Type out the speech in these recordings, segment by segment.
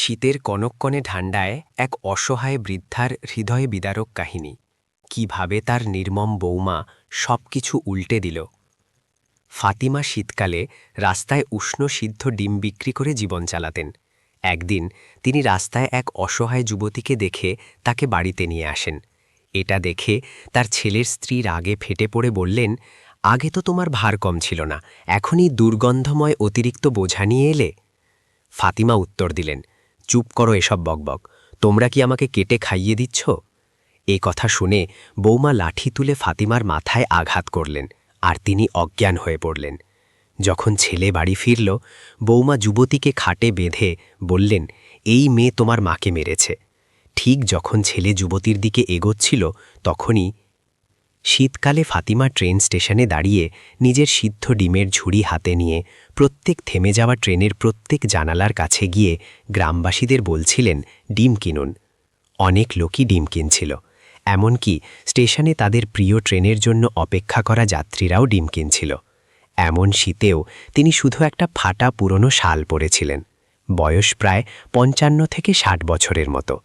শীতের কনকনে ঠান্ডায় এক অসহায় বৃদ্ধার হৃদয়ে বিদারক কাহিনী। কীভাবে তার নির্মম বৌমা সবকিছু উল্টে দিল। ফাতিমা শীতকালে রাস্তায় উষ্ণ সিদ্ধ ডিম বিক্রি করে জীবন চালাতেন। একদিন তিনি রাস্তায় এক অসহায় যুবতীকে দেখে তাকে বাড়িতে নিয়ে আসেন। এটা দেখে তার ছেলের স্ত্রী রাগে ফেটে পড়ে বললেন, আগে তো তোমার ভার কম ছিল না, এখনই দুর্গন্ধময় অতিরিক্ত বোঝা নিয়ে এলে? ফাতিমা উত্তর দিলেন চুপ করো এসব বকবক। তোমরা কি আমাকে কেটে খাইয়ে দিচ্ছ? এ কথা শুনে বৌমা লাঠি তুলে ফাতিমার মাথায় আঘাত করলেন আর তিনি অজ্ঞান হয়ে পড়লেন। যখন ছেলে বাড়ি ফিরল, বৌমা যুবতীকে খাটে বেঁধে বললেন, এই মেয়ে তোমার মাকে মেরেছে। ঠিক যখন ছেলে যুবতীর দিকে এগোচ্ছিল, তখনই শীতকালে ফাতিমা ট্রেন স্টেশনে দাঁড়িয়ে নিজের সিদ্ধ ডিমের ঝুড়ি হাতে নিয়ে প্রত্যেক থেমে যাওয়া ট্রেনের প্রত্যেক জানালার কাছে গিয়ে গ্রামবাসীদের বলছিলেন, ডিম কিনুন। অনেক লোকই ডিম কিনছিল। এমনকি স্টেশনে তাদের প্রিয় ট্রেনের জন্য অপেক্ষা করা যাত্রীরাও ডিম কিনছিল। এমন শীতেও তিনি শুধু একটা ফাটা পুরনো শাল পরেছিলেন। বয়স প্রায় পঞ্চান্ন থেকে ষাট বছরের মতো।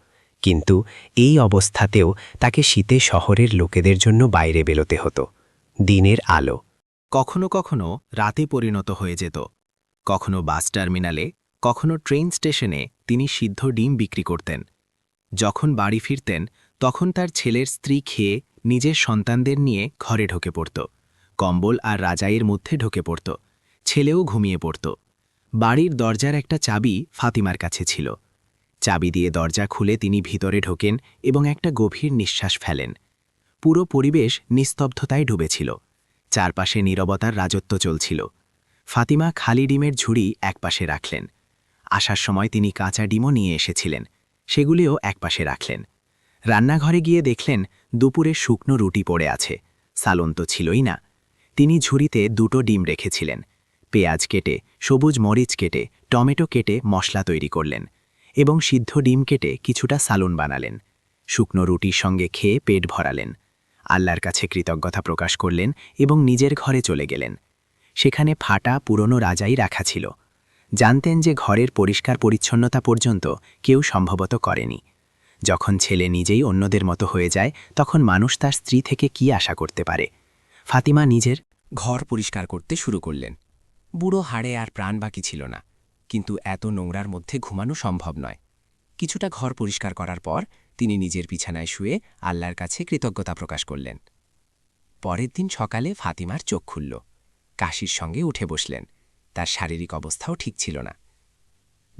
কিন্তু এই অবস্থাতেও তাকে শীতে শহরের লোকেদের জন্য বাইরে বেরোতে হতো, দিনের আলো। কখনো কখনো রাতে পরিণত হয়ে যেত। কখনো বাস টার্মিনালে, কখনো ট্রেন স্টেশনে তিনি সিদ্ধ ডিম বিক্রি করতেন। যখন বাড়ি ফিরতেন, তখন তার ছেলের স্ত্রী খেয়ে নিজের সন্তানদের নিয়ে ঘরে ঢোকে পড়ত। কম্বল আর রাজাইয়ের মধ্যে ঢোকে পড়ত। ছেলেও ঘুমিয়ে পড়ত। বাড়ির দরজার একটা চাবি ফাতিমার কাছে ছিল। চাবি দিয়ে দরজা খুলে তিনি ভিতরে ঢোকেন এবং একটা গভীর নিঃশ্বাস ফেলেন। পুরো পরিবেশ নিস্তব্ধতায় ডুবেছিল। চারপাশে নীরবতার রাজত্ব চলছিল। ফাতিমা খালি ডিমের ঝুড়ি একপাশে রাখলেন। আসার সময় তিনি কাঁচা ডিমও নিয়ে এসেছিলেন। সেগুলিও একপাশে রাখলেন। রান্নাঘরে গিয়ে দেখলেন, দুপুরে শুকনো রুটি পড়ে আছে। সালন তো ছিলই না। তিনি ঝুড়িতে দুটো ডিম রেখেছিলেন। পেঁয়াজ কেটে, সবুজ মরিচ কেটে, টমেটো কেটে মশলা তৈরি করলেন। এবং সিদ্ধ ডিম কেটে কিছুটা সালুন বানালেন। শুকনো রুটির সঙ্গে খেয়ে পেট ভরালেন। আল্লাহর কাছে কৃতজ্ঞতা প্রকাশ করলেন এবং নিজের ঘরে চলে গেলেন। সেখানে ফাটা পুরনো রাজাই রাখা ছিল। জানতেন যে ঘরের পরিষ্কার পরিচ্ছন্নতা পর্যন্ত কেউ সম্ভবত করেনি। যখন ছেলে নিজেই অন্যদের মতো হয়ে যায়, তখন মানুষ তার স্ত্রী থেকে কি আশা করতে পারে? ফাতিমা নিজের ঘর পরিষ্কার করতে শুরু করলেন। বুড়ো হাড়ে আর প্রাণ বাকি ছিল না। কিন্তু এত নোংরার মধ্যে ঘুমানো সম্ভব নয়। কিছুটা ঘর পরিষ্কার করার পর তিনি নিজের বিছানায় শুয়ে আল্লাহর কাছে কৃতজ্ঞতা প্রকাশ করলেন। পরের দিন সকালে ফাতিমার চোখ খুলল। কাশির সঙ্গে উঠে বসলেন। তার শারীরিক অবস্থাও ঠিক ছিল না।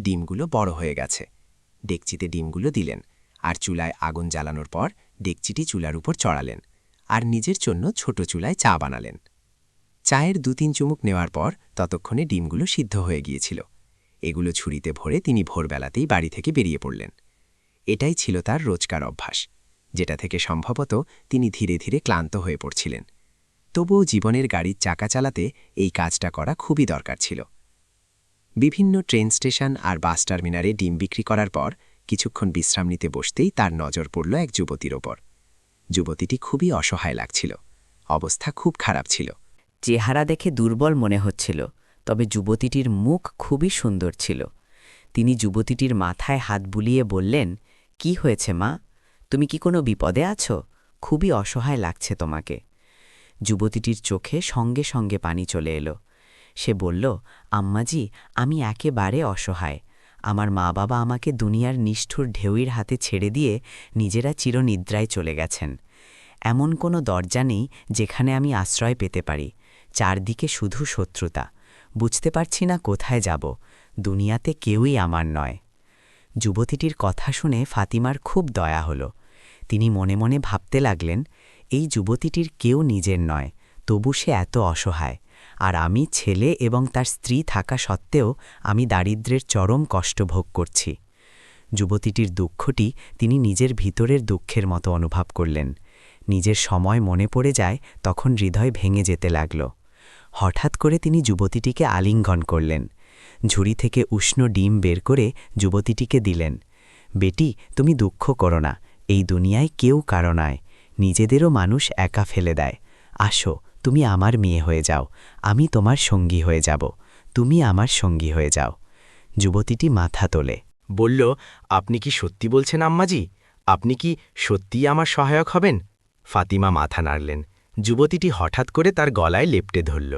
ডিমগুলো বড় হয়ে গেছে। ডেকচিতে ডিমগুলো দিলেন আর চুলায় আগুন জ্বালানোর পর ডেকচিটি চুলার উপর চড়ালেন আর নিজের জন্য ছোট চুলায় চা বানালেন। চায়ের দু তিন চুমুক নেওয়ার পর ততক্ষণে ডিমগুলো সিদ্ধ হয়ে গিয়েছিল। এগুলো ছুরিতে ভরে তিনি ভোরবেলাতেই বাড়ি থেকে বেরিয়ে পড়লেন। এটাই ছিল তার রোজকার অভ্যাস, যেটা থেকে সম্ভবত তিনি ধীরে ধীরে ক্লান্ত হয়ে পড়ছিলেন। তবুও জীবনের গাড়ির চাকা চালাতে এই কাজটা করা খুবই দরকার ছিল। বিভিন্ন ট্রেন স্টেশন আর বাস টার্মিনারে ডিম বিক্রি করার পর কিছুক্ষণ বিশ্রাম নিতে বসতেই তার নজর পড়ল এক যুবতীর ওপর। যুবতীটি খুবই অসহায় লাগছিল। অবস্থা খুব খারাপ ছিল। চেহারা দেখে দুর্বল মনে হচ্ছিল। তবে যুবতীটির মুখ খুবই সুন্দর ছিল। তিনি যুবতীটির মাথায় হাত বুলিয়ে বললেন, কি হয়েছে মা? তুমি কি কোনো বিপদে আছো? খুবই অসহায় লাগছে তোমাকে। যুবতীটির চোখে সঙ্গে সঙ্গে পানি চলে এলো। সে বলল, আম্মাজি, আমি একেবারে অসহায়। আমার মা বাবা আমাকে দুনিয়ার নিষ্ঠুর ঢেউয়ের হাতে ছেড়ে দিয়ে নিজেরা চিরনিদ্রায় চলে গেছেন। এমন কোনো দরজা নেই যেখানে আমি আশ্রয় পেতে পারি। চারদিকে শুধু শত্রুতা। বুঝতে পারছি না কোথায় যাব। দুনিয়াতে কেউই আমার নয়। যুবতীটির কথা শুনে ফাতিমার খুব দয়া হল। তিনি মনে মনে ভাবতে লাগলেন, এই যুবতীটির কেউ নিজের নয়, তবু সে এত অসহায়। আর আমি ছেলে এবং তার স্ত্রী থাকা সত্ত্বেও আমি দারিদ্রের চরম কষ্ট ভোগ করছি। যুবতীটির দুঃখটি তিনি নিজের ভিতরের দুঃখের মতো অনুভব করলেন। নিজের সময় মনে পড়ে যায়, তখন হৃদয় ভেঙে যেতে লাগল। হঠাৎ করে তিনি যুবতীটিকে আলিঙ্গন করলেন। ঝুড়ি থেকে উষ্ণ ডিম বের করে যুবতীটিকে দিলেন, বেটি, তুমি দুঃখ করো না, এই দুনিয়ায় কেউ কারও নয়, নিজেদেরও মানুষ একা ফেলে দেয়। আসো, তুমি আমার মেয়ে হয়ে যাও, আমি তোমার সঙ্গী হয়ে যাব, তুমি আমার সঙ্গী হয়ে যাও। যুবতীটি মাথা তোলে, বলল, আপনি কি সত্যি বলছেন আম্মাজি? আপনি কি সত্যিই আমার সহায়ক হবেন? ফাতিমা মাথা নাড়লেন যুবতীটি হঠাৎ করে তার গলায় লেপটে ধরল।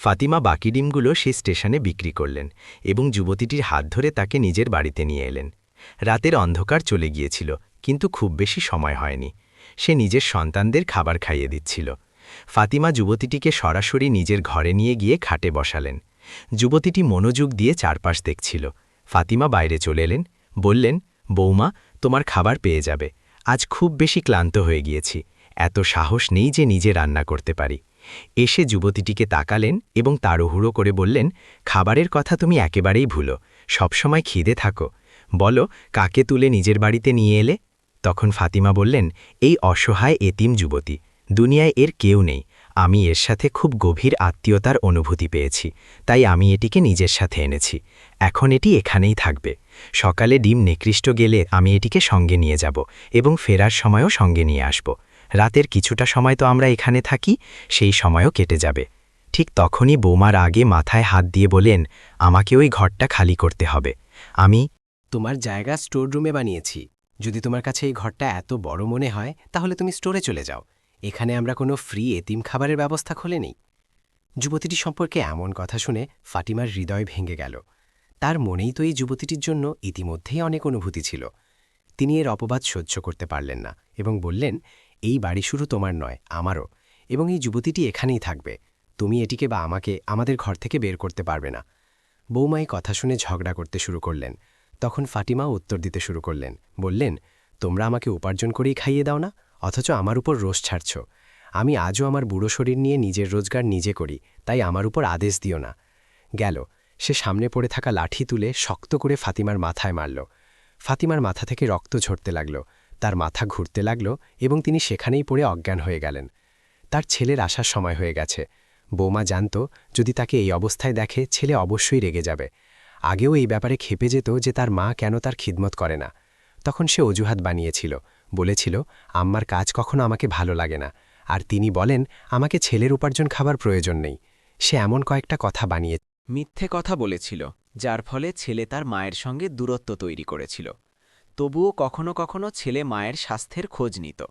ফাতিমা বাকি ডিমগুলো সে স্টেশনে বিক্রি করলেন এবং যুবতীটির হাত ধরে তাকে নিজের বাড়িতে নিয়ে এলেন। রাতের অন্ধকার চলে গিয়েছিল, কিন্তু খুব বেশি সময় হয়নি। সে নিজের সন্তানদের খাবার খাইয়ে দিচ্ছিল। ফাতিমা যুবতীটিকে সরাসরি নিজের ঘরে নিয়ে গিয়ে খাটে বসালেন। যুবতীটি মনোযোগ দিয়ে চারপাশ দেখছিল। ফাতিমা বাইরে চলে এলেন, বললেন, বৌমা, তোমার খাবার পেয়ে যাবে। আজ খুব বেশি ক্লান্ত হয়ে গিয়েছি। এত সাহস নেই যে নিজে রান্না করতে পারি। এসে যুবতীটিকে তাকালেন এবং তাড়ুহুড়ো করে বললেন, খাবারের কথা তুমি একেবারেই ভুলো। সবসময় খিদে থাকো। বলো, কাকে তুলে নিজের বাড়িতে নিয়ে এলে? তখন ফাতিমা বললেন, এই অসহায় এতিম যুবতী, দুনিয়ায় এর কেউ নেই। আমি এর সাথে খুব গভীর আত্মীয়তার অনুভূতি পেয়েছি, তাই আমি এটিকে নিজের সাথে এনেছি। এখন এটি এখানেই থাকবে। সকালে ডিম নিকৃষ্ট গেলে আমি এটিকে সঙ্গে নিয়ে যাব এবং ফেরার সময়ও সঙ্গে নিয়ে আসব। রাতের কিছুটা সময় তো আমরা এখানে থাকি, সেই সময়ও কেটে যাবে। ঠিক তখনই বৌমার আগে মাথায় হাত দিয়ে বলেন, আমাকে ওই ঘরটা খালি করতে হবে। আমি তোমার জায়গা স্টোর রুমে বানিয়েছি। যদি তোমার কাছে এই ঘরটা এত বড় মনে হয়, তাহলে তুমি স্টোরে চলে যাও। এখানে আমরা কোনো ফ্রি এতিম খাবারের ব্যবস্থা খোলে নেই যুবতীটি সম্পর্কে এমন কথা শুনে ফাটিমার হৃদয় ভেঙে গেল। তার মনেই তো এই যুবতীটির জন্য ইতিমধ্যেই অনেক অনুভূতি ছিল। তিনি এর অপবাদ সহ্য করতে পারলেন না এবং বললেন এই বাড়ি শুরু তোমার নয়, আমারও। এবং এই যুবতীটি এখানেই থাকবে। তুমি এটিকে বা আমাকে আমাদের ঘর থেকে বের করতে পারবে না। বৌমা এই কথা শুনে ঝগড়া করতে শুরু করলেন। তখন ফাটিমা উত্তর দিতে শুরু করলেন। বললেন, তোমরা আমাকে উপার্জন করেই খাইয়ে দাও না, অথচ আমার উপর রোষ ছাড়ছ। আমি আজও আমার বুড়ো শরীর নিয়ে নিজের রোজগার নিজে করি, তাই আমার উপর আদেশ দিও না। গেল। সে সামনে পড়ে থাকা লাঠি তুলে শক্ত করে ফাতিমার মাথায় মারল। ফাতিমার মাথা থেকে রক্ত ঝরতে লাগল। তার মাথা ঘুরতে লাগল এবং তিনি সেখানেই পড়ে অজ্ঞান হয়ে গেলেন। তার ছেলের আসার সময় হয়ে গেছে। বৌমা জানত, যদি তাকে এই অবস্থায় দেখে, ছেলে অবশ্যই রেগে যাবে। আগেও এই ব্যাপারে খেপে যেত যে তার মা কেন তার খিদমত করে না। তখন সে অজুহাত বানিয়েছিল। বলেছিল, আম্মার কাজ কখনো আমাকে ভালো লাগে না। আর তিনি বলেন, আমাকে ছেলের উপার্জন খাবার প্রয়োজন নেই। সে এমন কয়েকটা কথা বানিয়ে মিথ্যে কথা বলেছিল, যার ফলে ছেলে তার মায়ের সঙ্গে দূরত্ব তৈরি করেছিল। তবুও কখনো কখনো ছেলে মায়ের স্বাস্থ্যের খোঁজ নিত।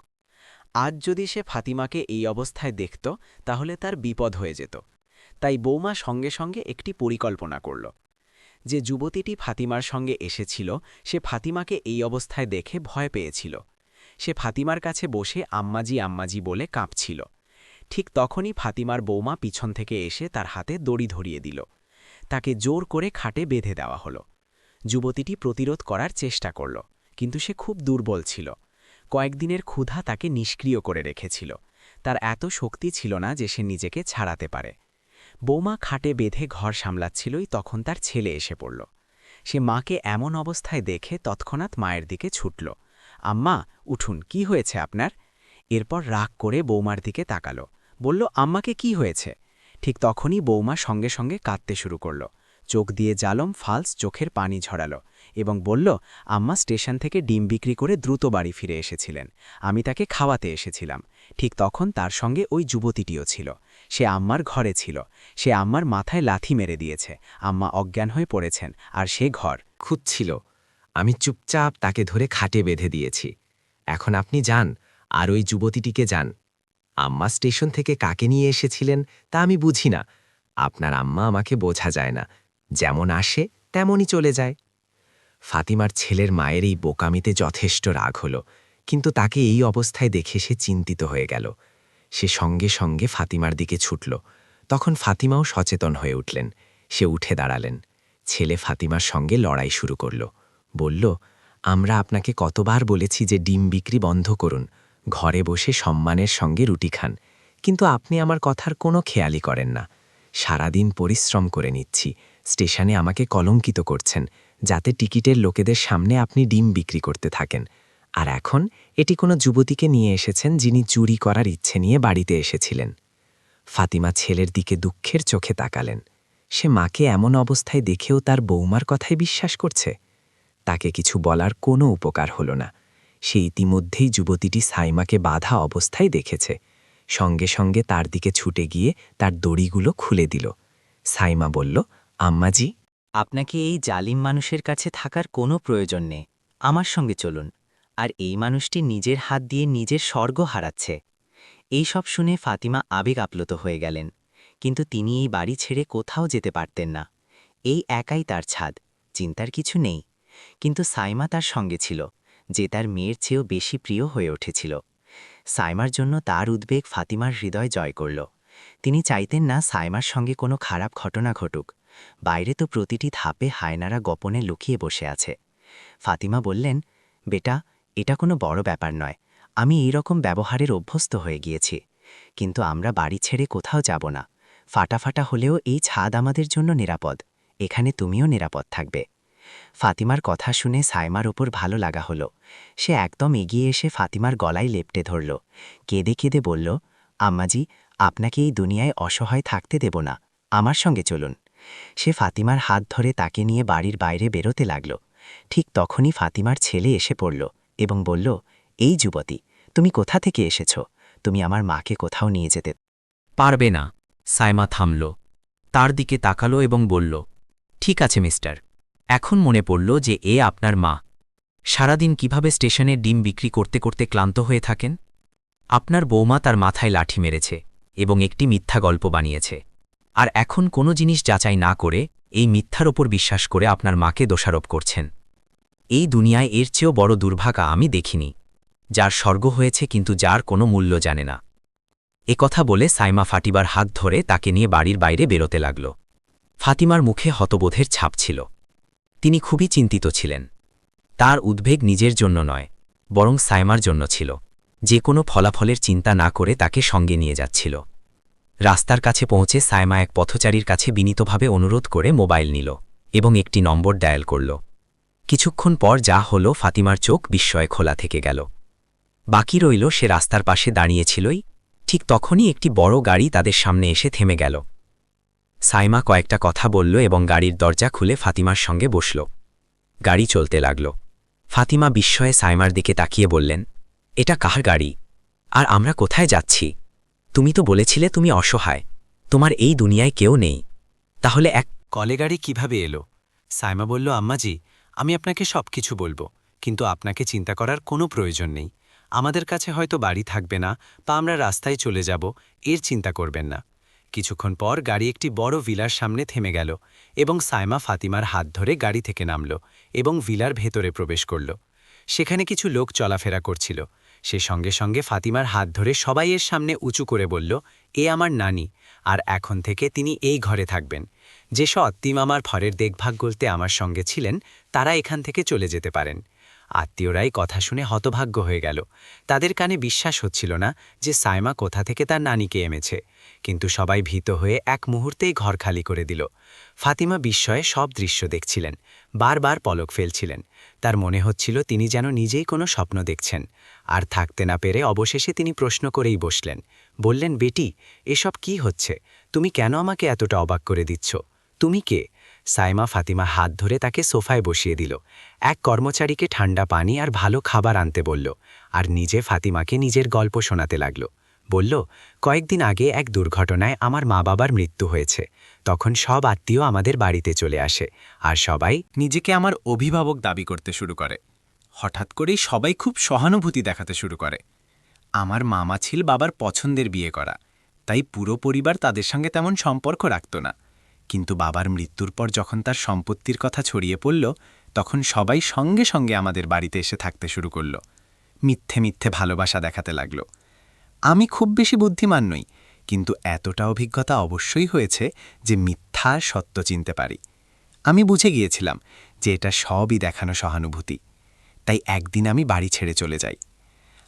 আজ যদি সে ফাতিমাকে এই অবস্থায় দেখত, তাহলে তার বিপদ হয়ে যেত। তাই বৌমা সঙ্গে সঙ্গে একটি পরিকল্পনা করল। যে যুবতীটি ফাতিমার সঙ্গে এসেছিল, সে ফাতিমাকে এই অবস্থায় দেখে ভয় পেয়েছিল। সে ফাতিমার কাছে বসে আম্মাজি আম্মাজি বলে কাঁপছিল। ঠিক তখনই ফাতিমার বৌমা পিছন থেকে এসে তার হাতে দড়ি ধরিয়ে দিল। তাকে জোর করে খাটে বেঁধে দেওয়া হলো। যুবতীটি প্রতিরোধ করার চেষ্টা করল। কিন্তু সে খুব দুর্বল ছিল। কয়েকদিনের ক্ষুধা তাকে নিষ্ক্রিয় করে রেখেছিল। তার এত শক্তি ছিল না যে সে নিজেকে ছাড়াতে পারে। বৌমা খাটে বেঁধে ঘর সামলাচ্ছিলই তখন তার ছেলে এসে পড়ল। সে মাকে এমন অবস্থায় দেখে তৎক্ষণাৎ মায়ের দিকে ছুটল। আম্মা, উঠুন, কি হয়েছে আপনার? এরপর রাগ করে বৌমার দিকে তাকালো। বলল, আম্মাকে কি হয়েছে? ঠিক তখনই বৌমা সঙ্গে সঙ্গে কাঁদতে শুরু করল। চোখ দিয়ে জালম, ফালস চোখের পানি ঝরালো। এবং বলল, আম্মা স্টেশন থেকে ডিম বিক্রি করে দ্রুত বাড়ি ফিরে এসেছিলেন। আমি তাকে খাওয়াতে এসেছিলাম। ঠিক তখন তার সঙ্গে ওই যুবতীটিও ছিল। সে আম্মার ঘরে ছিল। সে আম্মার মাথায় লাথি মেরে দিয়েছে। আম্মা অজ্ঞান হয়ে পড়েছেন, আর সে ঘর খুঁজছিল। আমি চুপচাপ তাকে ধরে খাটে বেঁধে দিয়েছি। এখন আপনি যান, আর ওই যুবতীটিকে যান। আম্মা স্টেশন থেকে কাকে নিয়ে এসেছিলেন তা আমি বুঝি না। আপনার আম্মা আমাকে বোঝা যায় না। যেমন আসে, তেমনই চলে যায়। ফাতিমার ছেলের মায়ের এই বোকামিতে যথেষ্ট রাগ হল, কিন্তু তাকে এই অবস্থায় দেখে সে চিন্তিত হয়ে গেল। সে সঙ্গে সঙ্গে ফাতিমার দিকে ছুটল। তখন ফাতিমাও সচেতন হয়ে উঠলেন। সে উঠে দাঁড়ালেন। ছেলে ফাতিমার সঙ্গে লড়াই শুরু করল। বলল, আমরা আপনাকে কতবার বলেছি যে ডিম বিক্রি বন্ধ করুন। ঘরে বসে সম্মানের সঙ্গে রুটি খান। কিন্তু আপনি আমার কথার কোনো খেয়ালই করেন না। সারাদিন পরিশ্রম করে নিচ্ছি। স্টেশনে আমাকে কলঙ্কিত করছেন। যাতে টিকিটের লোকেদের সামনে আপনি ডিম বিক্রি করতে থাকেন। আর এখন এটি কোনো যুবতীকে নিয়ে এসেছেন যিনি চুরি করার ইচ্ছে নিয়ে বাড়িতে এসেছিলেন। ফাতিমা ছেলের দিকে দুঃখের চোখে তাকালেন। সে মাকে এমন অবস্থায় দেখেও তার বৌমার কথাই বিশ্বাস করছে। তাকে কিছু বলার কোনো উপকার হল না। সে ইতিমধ্যেই যুবতীটি সাইমাকে বাধা অবস্থায় দেখেছে। সঙ্গে সঙ্গে তার দিকে ছুটে গিয়ে তার দড়িগুলো খুলে দিল। সাইমা বলল, আম্মাজি আপনাকে এই জালিম মানুষের কাছে থাকার কোনো প্রয়োজন নেই। আমার সঙ্গে চলুন। আর এই মানুষটি নিজের হাত দিয়ে নিজের স্বর্গ হারাচ্ছে। এই সব শুনে ফাতিমা আবেগ আপ্লুত হয়ে গেলেন। কিন্তু তিনি এই বাড়ি ছেড়ে কোথাও যেতে পারতেন না। এই একাই তার ছাদ, চিন্তার কিছু নেই। কিন্তু সাইমা তার সঙ্গে ছিল, যে তার মেয়ের চেয়েও বেশি প্রিয় হয়ে উঠেছিল। সাইমার জন্য তার উদ্বেগ ফাতিমার হৃদয় জয় করল। তিনি চাইতেন না সাইমার সঙ্গে কোনো খারাপ ঘটনা ঘটুক। বাইরে তো প্রতিটি ধাপে হায়নারা গোপনে লুকিয়ে বসে আছে। ফাতিমা বললেন, বেটা, এটা কোনো বড় ব্যাপার নয়। আমি এই রকম ব্যবহারের অভ্যস্ত হয়ে গিয়েছি। কিন্তু আমরা বাড়ি ছেড়ে কোথাও যাব না। ফাটাফাটা হলেও এই ছাদ আমাদের জন্য নিরাপদ। এখানে তুমিও নিরাপদ থাকবে। ফাতিমার কথা শুনে সাইমার ওপর ভালো লাগা হলো। সে একদম এগিয়ে এসে ফাতিমার গলায় লেপটে ধরল। কেঁদে কেঁদে বলল, আম্মাজি, আপনাকে এই দুনিয়ায় অসহায় থাকতে দেব না। আমার সঙ্গে চলুন। সে ফাতিমার হাত ধরে তাকে নিয়ে বাড়ির বাইরে বেরোতে লাগল। ঠিক তখনই ফাতিমার ছেলে এসে পড়ল এবং বলল, এই যুবতী, তুমি কোথা থেকে এসেছ? তুমি আমার মাকে কোথাও নিয়ে যেতে পারবে না। সাইমা থামল, তার দিকে তাকালো এবং বলল, ঠিক আছে, মিস্টার। এখন মনে পড়ল যে এ আপনার মা। সারাদিন কীভাবে স্টেশনে ডিম বিক্রি করতে করতে ক্লান্ত হয়ে থাকেন? আপনার বৌমা তার মাথায় লাঠি মেরেছে এবং একটি মিথ্যা গল্প বানিয়েছে। আর এখন কোনো জিনিস যাচাই না করে এই মিথ্যার ওপর বিশ্বাস করে আপনার মাকে দোষারোপ করছেন। এই দুনিয়ায় এর চেয়েও বড় দুর্ভাগা আমি দেখিনি, যার স্বর্গ হয়েছে কিন্তু যার কোনো মূল্য জানে না। এ কথা বলে সাইমা ফাটিবার হাত ধরে তাকে নিয়ে বাড়ির বাইরে বেরোতে লাগল। ফাতিমার মুখে হতবোধের ছাপ ছিল। তিনি খুবই চিন্তিত ছিলেন। তার উদ্বেগ নিজের জন্য নয়, বরং সাইমার জন্য ছিল। যে কোনো ফলাফলের চিন্তা না করে তাকে সঙ্গে নিয়ে যাচ্ছিল। রাস্তার কাছে পৌঁছে সাইমা এক পথচারীর কাছে বিনীতভাবে অনুরোধ করে মোবাইল নিল এবং একটি নম্বর ডায়াল করল। কিছুক্ষণ পর যা হল ফাতিমার চোখ বিস্ময়ে খোলা থেকে গেল। বাকি রইল সে রাস্তার পাশে দাঁড়িয়েছিলই, ঠিক তখনই একটি বড় গাড়ি তাদের সামনে এসে থেমে গেল। সাইমা কয়েকটা কথা বলল এবং গাড়ির দরজা খুলে ফাতিমার সঙ্গে বসল। গাড়ি চলতে লাগল। ফাতিমা বিস্ময়ে সাইমার দিকে তাকিয়ে বললেন, এটা কাহার গাড়ি? আর আমরা কোথায় যাচ্ছি? তুমি তো বলেছিলে তুমি অসহায়। তোমার এই দুনিয়ায় কেউ নেই। তাহলে এক কলে গাড়ি কীভাবে এলো? সাইমা বলল, আম্মাজি, আমি আপনাকে সব কিছু বলব, কিন্তু আপনাকে চিন্তা করার কোনো প্রয়োজন নেই। আমাদের কাছে হয়তো বাড়ি থাকবে না, বা আমরা রাস্তায় চলে যাব, এর চিন্তা করবেন না। কিছুক্ষণ পর গাড়ি একটি বড় ভিলার সামনে থেমে গেল, এবং সাইমা ফাতিমার হাত ধরে গাড়ি থেকে নামল, এবং ভিলার ভেতরে প্রবেশ করল। সেখানে কিছু লোক চলাফেরা করছিল। সে সঙ্গে সঙ্গে ফাতিমার হাত ধরে সবাই এর সামনে উঁচু করে বলল, এ আমার নানি। আর এখন থেকে তিনি এই ঘরে থাকবেন। যে অত্তিম আমার ফরের দেখভাগ গলতে আমার সঙ্গে ছিলেন, তারা এখান থেকে চলে যেতে পারেন। আত্মীয়রাই কথা শুনে হতভাগ্য হয়ে গেল। তাদের কানে বিশ্বাস হচ্ছিল না যে সাইমা কোথা থেকে তার নানিকে এমেছে কিন্তু সবাই ভীত হয়ে এক মুহূর্তেই ঘর খালি করে দিল। ফাতিমা বিস্ময়ে সব দৃশ্য দেখছিলেন, বারবার পলক ফেলছিলেন। তার মনে হচ্ছিল তিনি যেন নিজেই কোনো স্বপ্ন দেখছেন। আর থাকতে না পেরে অবশেষে তিনি প্রশ্ন করেই বসলেন, বললেন, বেটি, এসব কি হচ্ছে? তুমি কেন আমাকে এতটা অবাক করে দিচ্ছ? তুমি কে? সাইমা ফাতিমা হাত ধরে তাকে সোফায় বসিয়ে দিল। এক কর্মচারীকে ঠান্ডা পানি আর ভালো খাবার আনতে বলল আর নিজে ফাতিমাকে নিজের গল্প শোনাতে লাগল। বলল, কয়েকদিন আগে এক দুর্ঘটনায় আমার মা বাবার মৃত্যু হয়েছে। তখন সব আত্মীয় আমাদের বাড়িতে চলে আসে আর সবাই নিজেকে আমার অভিভাবক দাবি করতে শুরু করে। হঠাৎ করেই সবাই খুব সহানুভূতি দেখাতে শুরু করে। আমার মামা ছিল বাবার পছন্দের বিয়ে করা, তাই পুরো পরিবার তাদের সঙ্গে তেমন সম্পর্ক রাখত না। কিন্তু বাবার মৃত্যুর পর যখন তার সম্পত্তির কথা ছড়িয়ে পড়ল, তখন সবাই সঙ্গে সঙ্গে আমাদের বাড়িতে এসে থাকতে শুরু করল। মিথ্যে মিথ্যে ভালোবাসা দেখাতে লাগল। আমি খুব বেশি বুদ্ধিমান নই, কিন্তু এতটা অভিজ্ঞতা অবশ্যই হয়েছে যে মিথ্যা সত্য চিনতে পারি। আমি বুঝে গিয়েছিলাম যে এটা সবই দেখানো সহানুভূতি। তাই একদিন আমি বাড়ি ছেড়ে চলে যাই।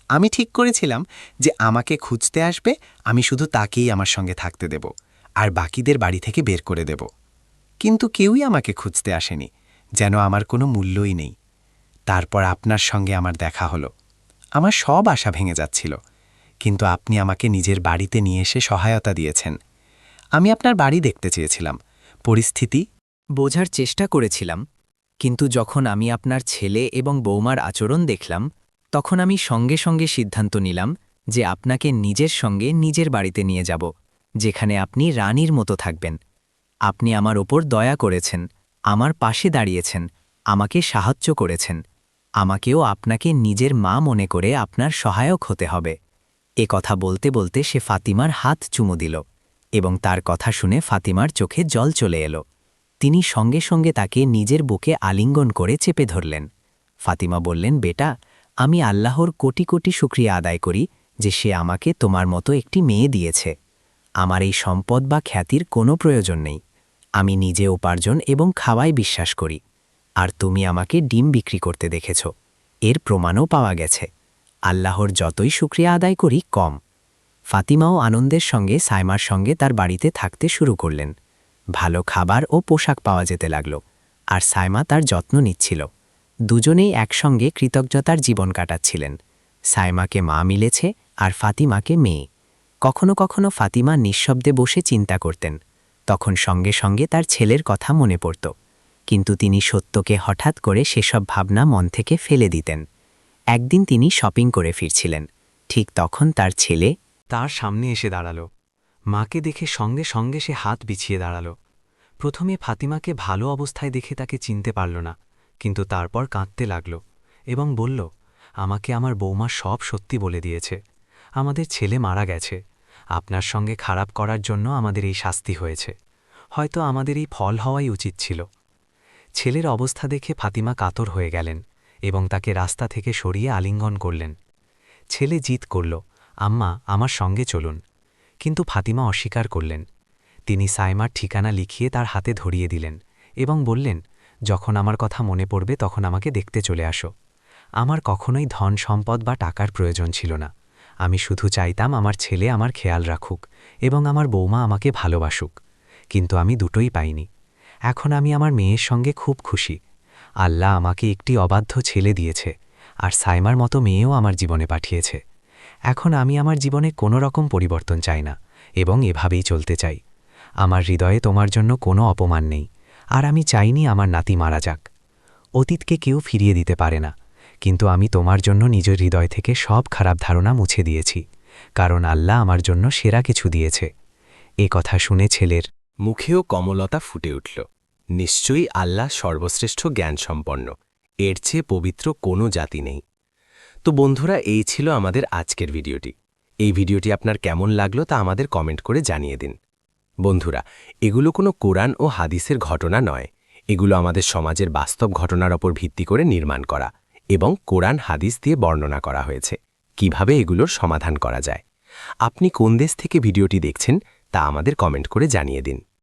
আমি ঠিক করেছিলাম যে আমাকে খুঁজতে আসবে, আমি শুধু তাকেই আমার সঙ্গে থাকতে দেব। আর বাকিদের বাড়ি থেকে বের করে দেব। কিন্তু কেউই আমাকে খুঁজতে আসেনি, যেন আমার কোনো মূল্যই নেই। তারপর আপনার সঙ্গে আমার দেখা হলো। আমার সব আশা ভেঙে যাচ্ছিল, কিন্তু আপনি আমাকে নিজের বাড়িতে নিয়ে এসে সহায়তা দিয়েছেন। আমি আপনার বাড়ি দেখতে চেয়েছিলাম, পরিস্থিতি বোঝার চেষ্টা করেছিলাম, কিন্তু যখন আমি আপনার ছেলে এবং বৌমার আচরণ দেখলাম, তখন আমি সঙ্গে সঙ্গে সিদ্ধান্ত নিলাম যে আপনাকে নিজের সঙ্গে নিজের বাড়িতে নিয়ে যাব। যেখানে আপনি রানীর মতো থাকবেন। আপনি আমার ওপর দয়া করেছেন, আমার পাশে দাঁড়িয়েছেন, আমাকে সাহায্য করেছেন। আমাকেও আপনাকে নিজের মা মনে করে আপনার সহায়ক হতে হবে। এ কথা বলতে বলতে সে ফাতিমার হাত চুমু দিল এবং তার কথা শুনে ফাতিমার চোখে জল চলে এলো। তিনি সঙ্গে সঙ্গে তাকে নিজের বুকে আলিঙ্গন করে চেপে ধরলেন। ফাতিমা বললেন, বেটা, আমি আল্লাহর কোটি কোটি শুক্রিয়া আদায় করি যে সে আমাকে তোমার মতো একটি মেয়ে দিয়েছে। আমার এই সম্পদ বা খ্যাতির কোনো প্রয়োজন নেই। আমি নিজে উপার্জন এবং খাওয়াই বিশ্বাস করি। আর তুমি আমাকে ডিম বিক্রি করতে দেখেছ। এর প্রমাণও পাওয়া গেছে। আল্লাহর যতই শুক্রিয়া আদায় করি, কম। ফাতিমাও আনন্দের সঙ্গে, সাইমার সঙ্গে তার বাড়িতে থাকতে শুরু করলেন। ভালো খাবার ও পোশাক পাওয়া যেতে লাগল। আর সাইমা তার যত্ন নিচ্ছিল। দুজনেই একসঙ্গে কৃতজ্ঞতার জীবন কাটাচ্ছিলেন। সাইমাকে মা মিলেছে আর ফাতিমাকে মেয়ে। কখনো কখনো ফাতিমা নিঃশব্দে বসে চিন্তা করতেন, তখন সঙ্গে সঙ্গে তার ছেলের কথা মনে পড়ত, কিন্তু তিনি সত্যকে হঠাৎ করে সেসব ভাবনা মন থেকে ফেলে দিতেন। একদিন তিনি শপিং করে ফিরছিলেন, ঠিক তখন তার ছেলে তার সামনে এসে দাঁড়াল। মাকে দেখে সঙ্গে সঙ্গে সে হাত বিছিয়ে দাঁড়াল। প্রথমে ফাতিমাকে ভালো অবস্থায় দেখে তাকে চিনতে পারল না, কিন্তু তারপর কাঁদতে লাগল এবং বলল, আমাকে আমার বৌমা সব সত্যি বলে দিয়েছে। আমাদের ছেলে মারা গেছে। আপনার সঙ্গে খারাপ করার জন্য আমাদের এই শাস্তি হয়েছে। হয়তো আমাদের এই ফল হওয়াই উচিত ছিল। ছেলের অবস্থা দেখে ফাতিমা কাতর হয়ে গেলেন এবং তাকে রাস্তা থেকে সরিয়ে আলিঙ্গন করলেন। ছেলে জিত করল, আম্মা, আমার সঙ্গে চলুন। কিন্তু ফাতিমা অস্বীকার করলেন। তিনি সাইমার ঠিকানা লিখিয়ে তার হাতে ধরিয়ে দিলেন এবং বললেন, যখন আমার কথা মনে পড়বে তখন আমাকে দেখতে চলে আসো। আমার কখনোই ধন সম্পদ বা টাকার প্রয়োজন ছিল না। আমি শুধু চাইতাম আমার ছেলে আমার খেয়াল রাখুক এবং আমার বৌমা আমাকে ভালোবাসুক, কিন্তু আমি দুটোই পাইনি। এখন আমি আমার মেয়ের সঙ্গে খুব খুশি। আল্লাহ আমাকে একটি অবাধ্য ছেলে দিয়েছে আর সাইমার মতো মেয়েও আমার জীবনে পাঠিয়েছে। এখন আমি আমার জীবনে কোনো রকম পরিবর্তন চাই না এবং এভাবেই চলতে চাই। আমার হৃদয়ে তোমার জন্য কোনো অপমান নেই, আর আমি চাইনি আমার নাতি মারা যাক। অতীতকে কেউ ফিরিয়ে দিতে পারে না। কিন্তু আমি তোমার জন্য নিজের হৃদয় থেকে সব খারাপ ধারণা মুছে দিয়েছি, কারণ আল্লাহ আমার জন্য সেরা কিছু দিয়েছে। এ কথা শুনে ছেলের মুখেও কমলতা ফুটে উঠল। নিশ্চয়ই আল্লাহ সর্বশ্রেষ্ঠ জ্ঞান সম্পন্ন এর চেয়ে পবিত্র কোনো জাতি নেই। তো বন্ধুরা, এই ছিল আমাদের আজকের ভিডিওটি। এই ভিডিওটি আপনার কেমন লাগল তা আমাদের কমেন্ট করে জানিয়ে দিন। বন্ধুরা, এগুলো কোনো কোরআন ও হাদিসের ঘটনা নয়। এগুলো আমাদের সমাজের বাস্তব ঘটনার ওপর ভিত্তি করে নির্মাণ করা। এবং কোরআন হাদিস দিয়ে বর্ণনা করা হয়েছে। কীভাবে এগুলোর সমাধান করা যায়? আপনি কোন দেশ থেকে ভিডিওটি দেখছেন তা আমাদের কমেন্ট করে জানিয়ে দিন।